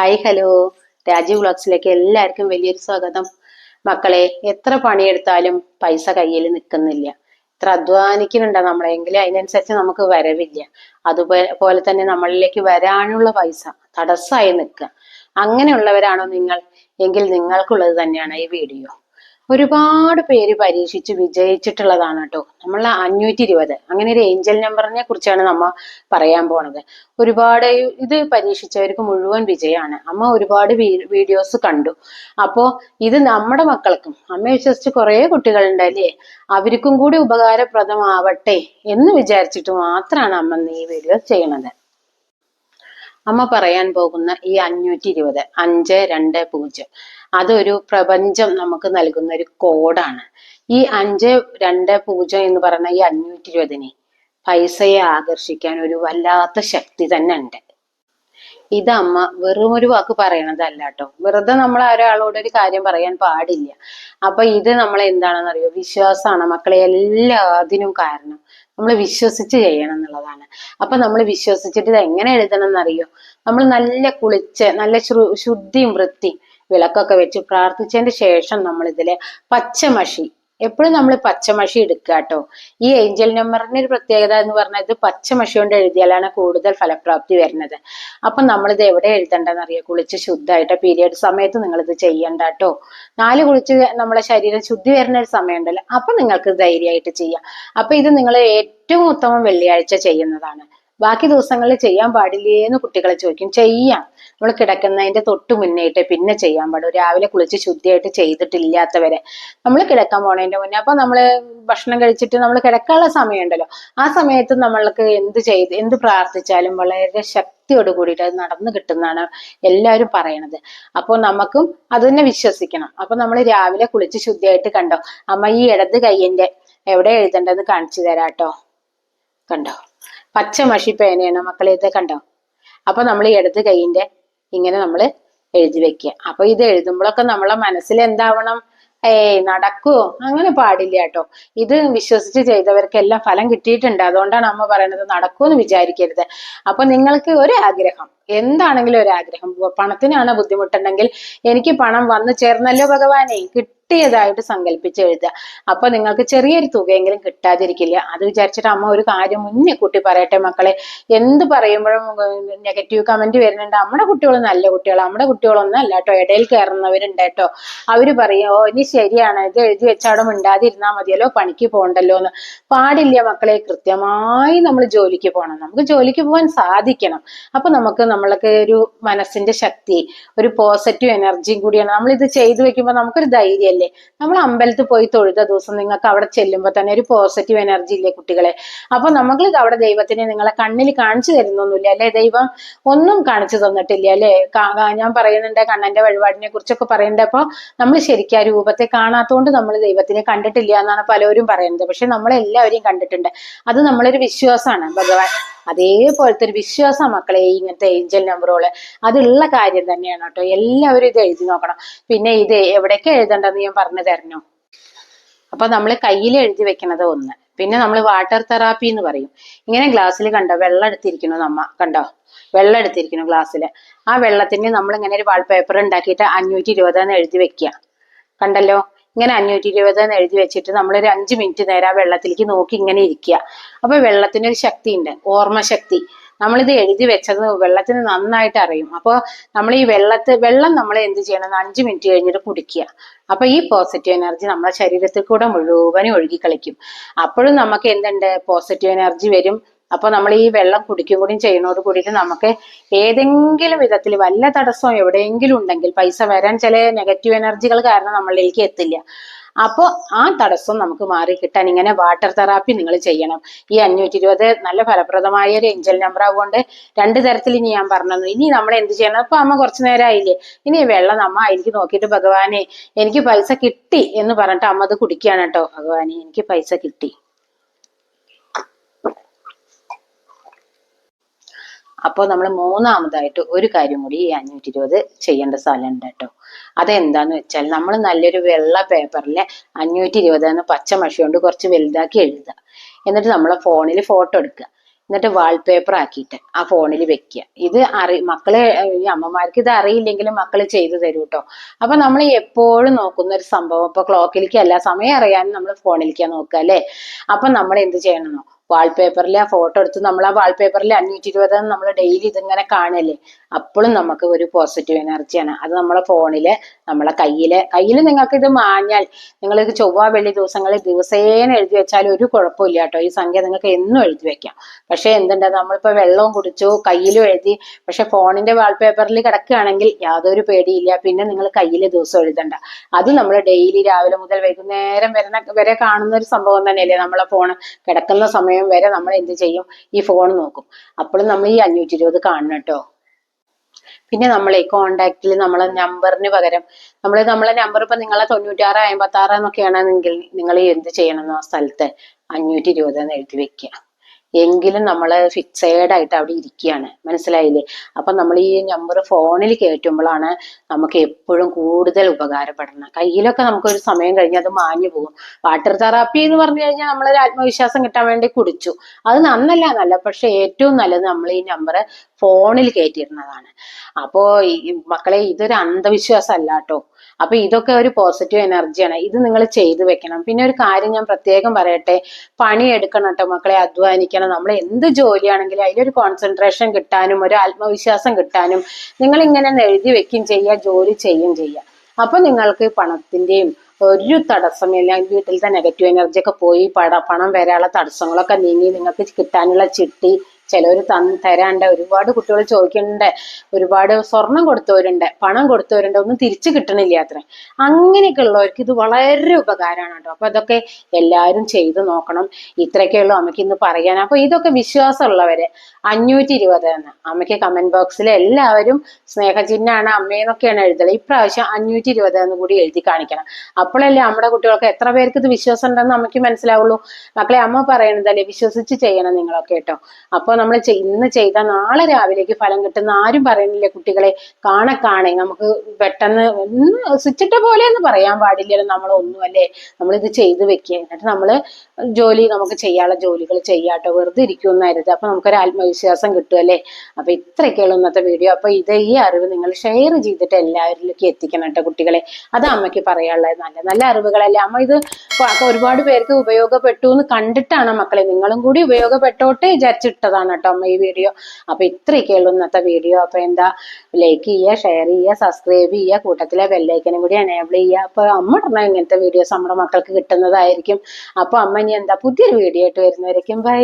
Hi hello Rajeev വ്ളോഗ്സിലേക്ക് എല്ലാവർക്കും വലിയൊരു സ്വാഗതം. മക്കളെ എത്ര പണിയെടുത്താലും പൈസ കയ്യിൽ നിൽക്കുന്നില്ല. എത്ര അധ്വാനിക്കുന്നുണ്ടോ നമ്മളെങ്കിലും അതിനനുസരിച്ച് നമുക്ക് വരവില്ല. അതുപോലെ തന്നെ നമ്മളിലേക്ക് വരാനുള്ള പൈസ തടസ്സമായി നിൽക്കുക. അങ്ങനെയുള്ളവരാണോ നിങ്ങൾ? എങ്കിൽ നിങ്ങൾക്കുള്ളത് തന്നെയാണ് ഈ വീഡിയോ. ഒരുപാട് പേര് പരീക്ഷിച്ച് വിജയിച്ചിട്ടുള്ളതാണ് കേട്ടോ നമ്മൾ അഞ്ഞൂറ്റി ഇരുപത് അങ്ങനെ ഒരു ഏഞ്ചൽ നമ്പറിനെ കുറിച്ചാണ് നമ്മ പറയാൻ പോണത്. ഒരുപാട് ഇത് പരീക്ഷിച്ചവർക്ക് മുഴുവൻ വിജയമാണ് അമ്മ ഒരുപാട് വീഡിയോസ് കണ്ടു. അപ്പോ ഇത് നമ്മുടെ മക്കൾക്കും അമ്മ വിശ്വസിച്ച് കുറെ കുട്ടികളുണ്ട് അല്ലേ അവർക്കും കൂടി ഉപകാരപ്രദമാവട്ടെ എന്ന് വിചാരിച്ചിട്ട് മാത്രമാണ് അമ്മ ഈ വീഡിയോ ചെയ്യണത്. അമ്മ പറയാൻ പോകുന്ന ഈ അഞ്ഞൂറ്റി ഇരുപത് അഞ്ച് രണ്ട് പൂജ്യം. അതൊരു പ്രപഞ്ചം നമുക്ക് നൽകുന്ന ഒരു കോഡാണ്. ഈ അഞ്ച് രണ്ട് പൂജ്യം എന്ന് പറയുന്ന ഈ അഞ്ഞൂറ്റി ഇരുപതിനെ പൈസയെ ആകർഷിക്കാൻ ഒരു വല്ലാത്ത ശക്തി തന്നെ ഉണ്ട്. ഇത് അമ്മ വെറും ഒരു വാക്ക് പറയണതല്ല കേട്ടോ. വെറുതെ നമ്മൾ ഒരാളോട് ഒരു കാര്യം പറയാൻ പാടില്ല. അപ്പൊ ഇത് നമ്മൾ എന്താണെന്ന് അറിയോ വിശ്വാസമാണ്. മക്കളെ എല്ലാത്തിനും കാരണം നമ്മൾ വിശ്വസിച്ച് ചെയ്യണം എന്നുള്ളതാണ്. അപ്പൊ നമ്മൾ വിശ്വസിച്ചിട്ട് ഇത് എങ്ങനെ എഴുതണം എന്നറിയോ? നമ്മൾ നല്ല കുളിച്ച് നല്ല ശുദ്ധിയും വൃത്തിയും വിളക്കൊക്കെ വെച്ച് പ്രാർത്ഥിച്ചതിന് ശേഷം നമ്മൾ ഇതിലെ പച്ചമഷി. എപ്പോഴും നമ്മൾ പച്ചമഷി എടുക്കുക കേട്ടോ. ഈ ഏഞ്ചൽ നമ്പറിന്റെ ഒരു പ്രത്യേകത എന്ന് പറഞ്ഞാൽ ഇത് പച്ചമഷി കൊണ്ട് എഴുതിയാലാണ് കൂടുതൽ ഫലപ്രാപ്തി വരുന്നത്. അപ്പൊ നമ്മളിത് എവിടെ എഴുതണ്ടെന്ന് അറിയാം? കുളിച്ച് ശുദ്ധമായിട്ട് പീരിയഡ് സമയത്ത് നിങ്ങൾ ഇത് ചെയ്യണ്ട കേട്ടോ. നാല് കുളിച്ച് നമ്മളെ ശരീരം ശുദ്ധി വരുന്ന ഒരു സമയം ഉണ്ടല്ലോ അപ്പൊ നിങ്ങൾക്ക് ധൈര്യമായിട്ട് ചെയ്യാം. അപ്പൊ ഇത് നിങ്ങൾ ഏറ്റവും ഉത്തമം വെള്ളിയാഴ്ച ചെയ്യുന്നതാണ്. ബാക്കി ദിവസങ്ങളിൽ ചെയ്യാൻ പാടില്ലേ എന്ന് കുട്ടികളെ ചോദിക്കും. ചെയ്യാം. നമ്മൾ കിടക്കുന്നതിന്റെ തൊട്ട് മുന്നേറ്റ് പിന്നെ ചെയ്യാൻ പാടും രാവിലെ കുളിച്ച് ശുദ്ധിയായിട്ട് ചെയ്തിട്ടില്ലാത്തവരെ നമ്മൾ കിടക്കാൻ പോണതിന്റെ മുന്നേ. അപ്പൊ നമ്മൾ ഭക്ഷണം കഴിച്ചിട്ട് നമ്മൾ കിടക്കാനുള്ള സമയമുണ്ടല്ലോ. ആ സമയത്ത് നമ്മൾക്ക് എന്ത് ചെയ്ത് എന്ത് പ്രാർത്ഥിച്ചാലും വളരെ ശക്തിയോട് കൂടിയിട്ട് അത് നടന്നു കിട്ടുന്നതാണ് എല്ലാവരും പറയണത്. അപ്പോൾ നമുക്കും അത് തന്നെ വിശ്വസിക്കണം. അപ്പൊ നമ്മൾ രാവിലെ കുളിച്ച് ശുദ്ധിയായിട്ട് കണ്ടോ? അമ്മ ഈ ഇടത് കൈയിന്റെ എവിടെ എഴുതേണ്ടത് കാണിച്ചു തരാട്ടോ. കണ്ടോ? പച്ച മഷി പേനയാണ് മക്കളെ ഇത് കണ്ടോ? അപ്പൊ നമ്മൾ ഇടത് കൈയിന്റെ ഇങ്ങനെ നമ്മൾ എഴുതി വെക്കുക. അപ്പൊ ഇത് എഴുതുമ്പോഴൊക്കെ നമ്മളെ മനസ്സിൽ എന്താവണം? ഏയ് നടക്കുവോ? അങ്ങനെ പാടില്ല കേട്ടോ. ഇത് വിശ്വസിച്ച് ചെയ്തവർക്കെല്ലാം ഫലം കിട്ടിയിട്ടുണ്ട്. അതുകൊണ്ടാണ് അമ്മ പറയുന്നത് നടക്കുമെന്ന് വിചാരിക്കരുത്. അപ്പൊ നിങ്ങൾക്ക് ഒരു ആഗ്രഹം. എന്താണെങ്കിലും ഒരു ആഗ്രഹം. പണത്തിനാണ് ബുദ്ധിമുട്ടുണ്ടെങ്കിൽ എനിക്ക് പണം വന്നു ചേർന്നല്ലോ ഭഗവാനെ. കിട്ടിയതായിട്ട് സങ്കല്പിച്ച് എഴുതുക. അപ്പൊ നിങ്ങൾക്ക് ചെറിയൊരു തുകയെങ്കിലും കിട്ടാതിരിക്കില്ല. അത് വിചാരിച്ചിട്ട് അമ്മ ഒരു കാര്യം മുന്നേ കുട്ടി പറയട്ടെ മക്കളെ. എന്ത് പറയുമ്പോഴും നെഗറ്റീവ് കമന്റ് വരുന്നുണ്ട്. നമ്മുടെ കുട്ടികൾ നല്ല കുട്ടികൾ നമ്മുടെ കുട്ടികളൊന്നും അല്ല കേട്ടോ. ഇടയിൽ കയറുന്നവരുണ്ട് കേട്ടോ. അവർ പറയും ഓ ഇനി ശരിയാണ്. ഇത് എഴുതി വെച്ചാടും ഇണ്ടാതിരുന്നാ മതിയല്ലോ. പണിക്ക് പോകണ്ടല്ലോ എന്ന്. പാടില്ല മക്കളെ. കൃത്യമായി നമ്മൾ ജോലിക്ക് പോകണം. നമുക്ക് ജോലിക്ക് പോകാൻ സാധിക്കണം. അപ്പൊ നമുക്ക് നമ്മൾക്ക് ഒരു മനസ്സിന്റെ ശക്തി ഒരു പോസിറ്റീവ് എനർജിയും കൂടിയാണ്. നമ്മൾ ഇത് ചെയ്തു വെക്കുമ്പോൾ നമുക്കൊരു ധൈര്യമല്ലേ അല്ലേ നമ്മൾ അമ്പലത്തിൽ പോയി തൊഴുത ദിവസം നിങ്ങൾക്ക് അവിടെ ചെല്ലുമ്പോൾ തന്നെ ഒരു പോസിറ്റീവ് എനർജി ഇല്ലേ കുട്ടികളെ? അപ്പൊ നമ്മൾ അവിടെ ദൈവത്തിനെ നിങ്ങളെ കണ്ണിൽ കാണിച്ചു തരുന്നൊന്നുമില്ല അല്ലെ ദൈവം? ഒന്നും കാണിച്ചു തന്നിട്ടില്ല അല്ലെ? ഞാൻ പറയുന്നുണ്ട് കണ്ണന്റെ വഴിപാടിനെ കുറിച്ചൊക്കെ പറയുന്നുണ്ട്. അപ്പൊ നമ്മൾ ശരിക്കും ആ രൂപത്തെ കാണാത്തോണ്ട് നമ്മൾ ദൈവത്തിനെ കണ്ടിട്ടില്ല എന്നാണ് പലരും പറയുന്നത്. പക്ഷെ നമ്മളെല്ലാവരെയും കണ്ടിട്ടുണ്ട്. അത് നമ്മളൊരു വിശ്വാസമാണ് ഭഗവാൻ. അതേപോലത്തെ ഒരു വിശ്വാസം മക്കളെ ഇങ്ങനത്തെ ഏഞ്ചൽ നമ്പറുകൾ അതുള്ള കാര്യം തന്നെയാണ് കേട്ടോ. എല്ലാവരും ഇത് എഴുതി നോക്കണം. പിന്നെ ഇത് എവിടേക്ക് എഴുതണ്ടെന്ന് ഞാൻ പറഞ്ഞു തരണോ? അപ്പൊ നമ്മൾ കയ്യിൽ എഴുതി വെക്കണത് ഒന്ന്. പിന്നെ നമ്മൾ വാട്ടർ തെറാപ്പി എന്ന് പറയും. ഇങ്ങനെ ഗ്ലാസ്സിൽ കണ്ടോ? വെള്ളം എടുത്തിരിക്കണു നമ്മ. കണ്ടോ? വെള്ളം എടുത്തിരിക്കുന്നു ഗ്ലാസ്സിൽ ആ വെള്ളത്തിന് നമ്മൾ ഇങ്ങനെ ഒരു വാൾപേപ്പർ ഉണ്ടാക്കിയിട്ട് അഞ്ഞൂറ്റി ഇരുപതെന്ന് എഴുതി വെക്കുക കണ്ടല്ലോ? ഇങ്ങനെ അഞ്ഞൂറ്റി ഇരുപത് എന്ന് എഴുതി വെച്ചിട്ട് നമ്മൾ ഒരു അഞ്ച് മിനിറ്റ് നേരം ആ വെള്ളത്തിലേക്ക് നോക്കി ഇങ്ങനെ ഇരിക്കുക. അപ്പൊ വെള്ളത്തിനൊരു ശക്തി ഉണ്ട് ഓർമ്മശക്തി. നമ്മളിത് എഴുതി വെച്ചത് വെള്ളത്തിന് നന്നായിട്ട് അറിയും. അപ്പോൾ നമ്മൾ ഈ വെള്ളത്തെ വെള്ളം നമ്മൾ എന്ത് ചെയ്യണം? അഞ്ച് മിനിറ്റ് കഴിഞ്ഞിട്ട് കുടിക്കുക. അപ്പൊ ഈ പോസിറ്റീവ് എനർജി നമ്മുടെ ശരീരത്തിൽ കൂടെ മുഴുവനും ഒഴുകി കളിക്കും. അപ്പോഴും നമുക്ക് എന്തുണ്ട്? പോസിറ്റീവ് എനർജി വരും. അപ്പൊ നമ്മൾ ഈ വെള്ളം കുടിക്കും കൂടി ചെയ്യുന്നതോട് കൂടിയിട്ട് നമുക്ക് ഏതെങ്കിലും വിധത്തിൽ വല്ല തടസ്സവും എവിടെയെങ്കിലും ഉണ്ടെങ്കിൽ പൈസ വരാൻ ചില നെഗറ്റീവ് എനർജികൾ കാരണം നമ്മളിലേക്ക് എത്തില്ല. അപ്പോൾ ആ തടസ്സം നമുക്ക് മാറി കിട്ടാൻ ഇങ്ങനെ വാട്ടർ തെറാപ്പി നിങ്ങൾ ചെയ്യണം. ഈ അഞ്ഞൂറ്റി ഇരുപത് നല്ല ഫലപ്രദമായ ഒരു എഞ്ചൽ നമ്പർ ആവുകൊണ്ട് രണ്ട് തരത്തിൽ ഇനി ഞാൻ പറഞ്ഞു ഇനി നമ്മൾ എന്ത് ചെയ്യണം? അപ്പൊ അമ്മ കുറച്ചു നേരം ആയില്ലേ? ഇനി വെള്ളം അമ്മ എനിക്ക് നോക്കിയിട്ട് ഭഗവാനെ എനിക്ക് പൈസ കിട്ടി എന്ന് പറഞ്ഞിട്ട് അമ്മ അത് കുടിക്കുകയാണ് കേട്ടോ. ഭഗവാനെ എനിക്ക് പൈസ കിട്ടി. അപ്പോൾ നമ്മൾ മൂന്നാമതായിട്ട് ഒരു കാര്യം കൂടി ഈ അഞ്ഞൂറ്റി ഇരുപത് ചെയ്യേണ്ട സ്ഥലമുണ്ട് കേട്ടോ. അതെന്താന്ന് വെച്ചാൽ നമ്മൾ നല്ലൊരു വെള്ള പേപ്പറിൽ അഞ്ഞൂറ്റി ഇരുപത് എന്ന് പച്ച മഷി കൊണ്ട് കുറച്ച് വലുതാക്കി എഴുതുക. എന്നിട്ട് നമ്മളെ ഫോണിൽ ഫോട്ടോ എടുക്കുക. എന്നിട്ട് വാൾപേപ്പർ ആക്കിയിട്ട് ആ ഫോണിൽ വെക്കുക. ഇത് അറി മക്കൾ ഈ അമ്മമാർക്ക് ഇത് അറിയില്ലെങ്കിലും മക്കൾ ചെയ്തു തരും കേട്ടോ അപ്പൊ നമ്മൾ എപ്പോഴും നോക്കുന്ന ഒരു സംഭവം. ഇപ്പൊ അല്ല സമയം അറിയാനും നമ്മൾ ഫോണിലേക്കാ നോക്കുക അല്ലേ? അപ്പൊ നമ്മൾ എന്ത് ചെയ്യണമെന്നോ വാൾപേപ്പറിൽ ആ ഫോട്ടോ എടുത്ത് നമ്മൾ ആ വാൾപേപ്പറിൽ അഞ്ഞൂറ്റി ഇരുപത് നമ്മൾ ഡെയിലി ഇതിങ്ങനെ കാണല്ലേ? അപ്പോഴും നമുക്ക് ഒരു പോസിറ്റീവ് എനർജിയാണ് അത് നമ്മളെ ഫോണിൽ നമ്മളെ കയ്യിൽ. കയ്യിൽ നിങ്ങൾക്ക് ഇത് മാഞ്ഞാൽ നിങ്ങൾ ഇത് ചൊവ്വ വെള്ളി ദിവസങ്ങളിൽ ദിവസേന എഴുതി വെച്ചാൽ ഒരു കുഴപ്പമില്ല കേട്ടോ. ഈ സംഖ്യ നിങ്ങൾക്ക് എന്നും എഴുതി വെക്കാം. പക്ഷെ എന്തുണ്ട്? നമ്മളിപ്പോ വെള്ളവും കുടിച്ചു കയ്യിലും എഴുതി പക്ഷെ ഫോണിന്റെ വാൾപേപ്പറിൽ കിടക്കുകയാണെങ്കിൽ യാതൊരു പേടിയില്ല. പിന്നെ നിങ്ങൾ കയ്യിൽ ദിവസം എഴുതണ്ട. അത് നമ്മൾ ഡെയിലി രാവിലെ മുതൽ വൈകുന്നേരം വരുന്ന വരെ കാണുന്ന ഒരു സംഭവം തന്നെയല്ലേ നമ്മളെ ഫോൺ കിടക്കുന്ന സമയം വരെ നമ്മൾ എന്ത് ചെയ്യും? ഈ ഫോൺ നോക്കും. അപ്പോഴും നമ്മൾ ഈ അഞ്ഞൂറ്റി ഇരുപത് കാണണം കേട്ടോ. പിന്നെ നമ്മളെ കോണ്ടാക്റ്റിൽ നമ്മളെ നമ്പറിന് പകരം നമ്മൾ നമ്മളെ നമ്പർ ഇപ്പൊ നിങ്ങളെ തൊണ്ണൂറ്റാറ് അമ്പത്തി ആറ് എന്നൊക്കെയാണെങ്കിൽ നിങ്ങൾ എന്ത് ചെയ്യണം ആ സ്ഥലത്തെ? അഞ്ഞൂറ്റി ഇരുപത് എന്ന് എഴുതി വെക്കുക എങ്കിലും നമ്മൾ ഫിക്സേഡ് ആയിട്ട് അവിടെ ഇരിക്കുകയാണ് മനസ്സിലായില്ലേ? അപ്പം നമ്മൾ ഈ നമ്പർ ഫോണിൽ കയറ്റുമ്പോഴാണ് നമുക്ക് എപ്പോഴും കൂടുതൽ ഉപകാരപ്പെടുന്നത്. കയ്യിലൊക്കെ നമുക്കൊരു സമയം കഴിഞ്ഞാൽ അത് മാഞ്ഞു പോകും. വാട്ടർ തെറാപ്പി എന്ന് പറഞ്ഞു കഴിഞ്ഞാൽ നമ്മളൊരു ആത്മവിശ്വാസം കിട്ടാൻ വേണ്ടി കുടിച്ചു. അത് നന്നല്ല നല്ല പക്ഷെ ഏറ്റവും നല്ലത് നമ്മൾ ഈ നമ്പർ ഫോണിൽ കയറ്റിയിരുന്നതാണ് അപ്പോൾ മക്കളെ ഇതൊരു അന്ധവിശ്വാസം അല്ല കേട്ടോ. അപ്പൊ ഇതൊക്കെ ഒരു പോസിറ്റീവ് എനർജിയാണ് ഇത് നിങ്ങൾ ചെയ്തു വെക്കണം. പിന്നെ ഒരു കാര്യം ഞാൻ പ്രത്യേകം പറയട്ടെ. പണി എടുക്കണം കേട്ടോ മക്കളെ അധ്വാനിക്കണം. നമ്മൾ എന്ത് ജോലിയാണെങ്കിലും അതിലൊരു കോൺസെൻട്രേഷൻ കിട്ടാനും ഒരു ആത്മവിശ്വാസം കിട്ടാനും നിങ്ങൾ ഇങ്ങനെ എഴുതി വെക്കുകയും ചെയ്യുക ജോലി ചെയ്യുകയും ചെയ്യുക. അപ്പൊ നിങ്ങൾക്ക് പണത്തിന്റെയും ഒരു തടസ്സമില്ല വീട്ടിലത്തെ നെഗറ്റീവ് എനർജി ഒക്കെ പോയി പണം വരാനുള്ള തടസ്സങ്ങളൊക്കെ നീങ്ങി നിങ്ങൾക്ക് കിട്ടാനുള്ള ചിട്ടി ചിലവർ തന്ന് തരാണ്ട് ഒരുപാട് കുട്ടികൾ ചോദിക്കുന്നുണ്ട് ഒരുപാട് സ്വർണം കൊടുത്തവരുണ്ട് പണം കൊടുത്തവരുണ്ട് ഒന്നും തിരിച്ചു കിട്ടണില്ല അത്ര. അങ്ങനെയൊക്കെ ഉള്ളവർക്ക് ഇത് വളരെ ഉപകാരമാണ് കേട്ടോ. അപ്പൊ അതൊക്കെ എല്ലാവരും ചെയ്തു നോക്കണം. ഇത്രയൊക്കെ ഉള്ളൂ അമ്മയ്ക്ക് ഇന്ന് പറയാൻ. അപ്പൊ ഇതൊക്കെ വിശ്വാസമുള്ളവര് അഞ്ഞൂറ്റി ഇരുപത് എന്ന് അമ്മയ്ക്ക് കമന്റ് ബോക്സിൽ എല്ലാവരും സ്നേഹചിഹ്നാണ് അമ്മയെന്നൊക്കെയാണ് എഴുതുന്നത് ഇപ്രാവശ്യം അഞ്ഞൂറ്റി ഇരുപത് എന്ന് കൂടി എഴുതി കാണിക്കണം. അപ്പോഴല്ലേ നമ്മുടെ കുട്ടികൾക്ക് എത്ര പേർക്ക് ഇത് വിശ്വാസം ഉണ്ടെന്ന് അമ്മയ്ക്ക് മനസ്സിലാവുള്ളൂ. മക്കളെ അമ്മ പറയണതല്ലേ വിശ്വസിച്ച് ചെയ്യണം നിങ്ങളൊക്കെ കേട്ടോ. അപ്പൊ നമ്മൾ ഇന്ന് ചെയ്താൽ നാളെ രാവിലേക്ക് ഫലം കിട്ടുന്ന ആരും പറയുന്നില്ല കുട്ടികളെ. കാണെ കാണെ. നമുക്ക് പെട്ടെന്ന് ഒന്ന് സ്വിച്ചിട്ട പോലെ എന്ന് പറയാൻ പാടില്ലല്ലോ നമ്മൾ ഒന്നും അല്ലേ? നമ്മളിത് ചെയ്ത് വെക്കുക എന്നിട്ട് നമ്മൾ ജോലി നമുക്ക് ചെയ്യാനുള്ള ജോലികൾ ചെയ്യാട്ടോ. വെറുതെ ഇരിക്കുമെന്നായിരുന്നു അപ്പൊ നമുക്കൊരു ആത്മവിശ്വാസം കിട്ടും കിട്ടുമല്ലേ അപ്പൊ ഇത്രയൊക്കെയുള്ള ഇന്നത്തെ വീഡിയോ. അപ്പൊ ഇത് ഈ അറിവ് നിങ്ങൾ ഷെയർ ചെയ്തിട്ട് എല്ലാവരിലേക്ക് എത്തിക്കണം കേട്ടോ കുട്ടികളെ. അത് അമ്മയ്ക്ക് പറയാനുള്ളത്. നല്ല നല്ല അറിവുകളല്ലേ. അമ്മ ഇത് ഒരുപാട് പേർക്ക് ഉപയോഗപ്പെട്ടു എന്ന് കണ്ടിട്ടാണ് മക്കളെ. നിങ്ങളും കൂടി ഉപയോഗപ്പെട്ടോട്ടെ വിചാരിച്ചിട്ടതാണ്. കേട്ടോ അമ്മ ഈ വീഡിയോ അപ്പൊ ഇത്രയൊക്കെ ഉള്ളൂ ഇന്നത്തെ വീഡിയോ അപ്പൊ എന്താ ലൈക്ക് ചെയ്യുക ഷെയർ ചെയ്യുക സബ്സ്ക്രൈബ് ചെയ്യുക കൂട്ടത്തിലെ ബെല്ലൈക്കനും കൂടി എനേബിൾ ചെയ്യുക. അപ്പൊ അമ്മ പറഞ്ഞാൽ ഇങ്ങനത്തെ വീഡിയോസ് നമ്മുടെ മക്കൾക്ക് കിട്ടുന്നതായിരിക്കും. അപ്പൊ അമ്മ ഇനി എന്താ പുതിയൊരു വീഡിയോ ആയിട്ട് വരുന്നവരേക്കും ബൈ